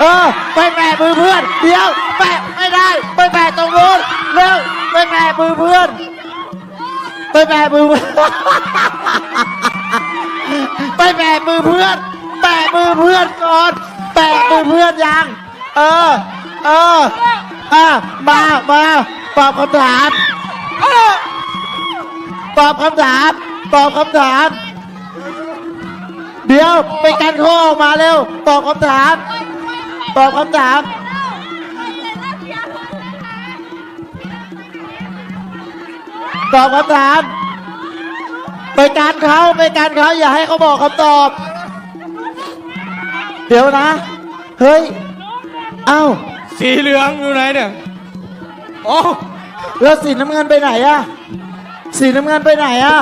เออไปแปะมือเพื่อน เดี๋ยว แปะไม่ได้ไปแปะตรงนู้นเร็วไปแปะมือเพื่อน ไปแปะมือเพื่อนไปแปะมือเพื่อน แปะมือเพื่อนก่อน แปะมือเพื่อนยัง เออ เอออะมามาตอบคำถามตอบคำถามตอบคำถาม เดี๋ยวไปกันข้อออกมาเร็ว ตอบคำถาม ตอบคำถาม ตอบคำถาม ไปการเขาไปการเขาอย่าให้เขาบอกคำตอบ เดี๋ยวนะ เฮ้ย เอ้า สีเหลืองอยู่ไหนเนี่ยโอ้แล้วสีน้ำเงินไปไหนอะสีน้ำเงินไปไหนอะ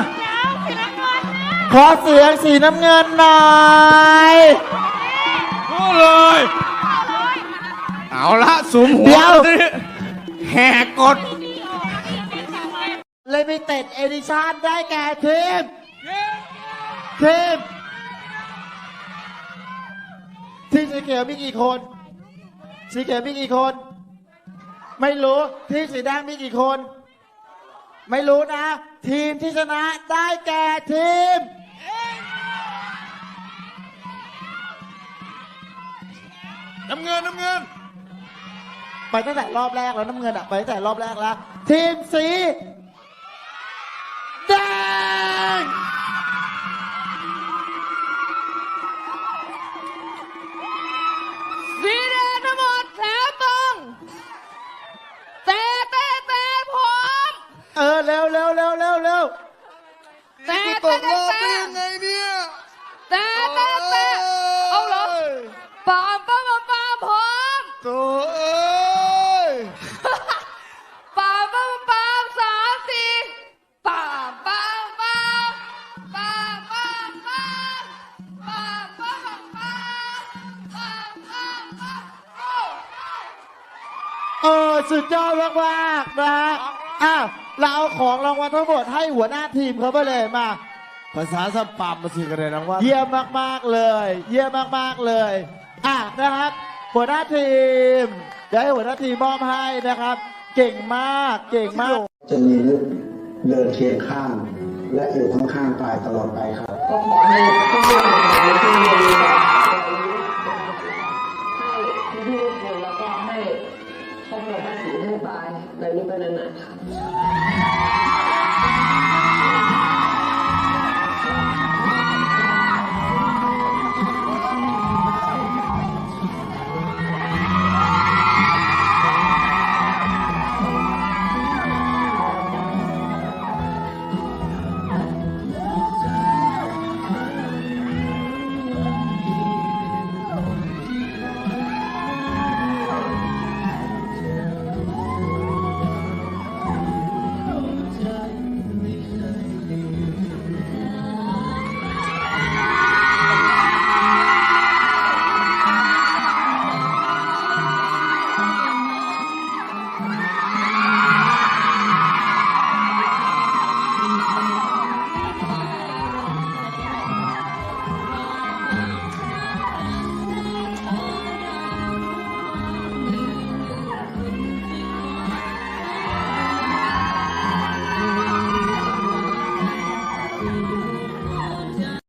ขอเสียงสีน้ำเงินหน่อยพูดเลย เอาละสุมหัวเดี๋ยวสิแหกกฎเลยไม่เต็ดเอดิชันได้แก่ทีมทีมทีมสีเขียวมีกี่คน สีเขียวมีกี่คน ไม่รู้ทีมสีแดงมีกี่คน ไม่รู้นะ ทีมที่ชนะได้แก่ทีม น้ำเงินน้ำเงิน ไปตั้งแต่รอบแรกแล้วน้ำเงินอะไปตั้งแต่รอบแรกแล้ว ทีมสีแดงสีแดงทั้งหมดแถวตรงแต่แต่แต่ผมเออเร็วเร็วเร็วเร็วเร็วแต่ตแต่กรอบแต่ได้ยังไงเนี่ยแต่แต่แต่เอาเหรอปามปา สุดยอดมากมากๆนะฮะอ้าวเราเอาของรางวัลทั้งหมดให้หัวหน้าทีมเขาไปเลยมา ภาษาสปามมาสิกันเลยนะว่าเยี่ยมมากๆเลย เยี่ยมมากๆเลยอะนะครับ หัวหน้าทีมเดี๋ยวให้หัวหน้าทีมมอบให้นะครับ เก่งมากเก่งมาก จะมีลูกเดินเคียงข้าง และอยู่ข้างๆตายตลอดไปครับ ก็ขอให้ทุกเรื่องใน 那那那那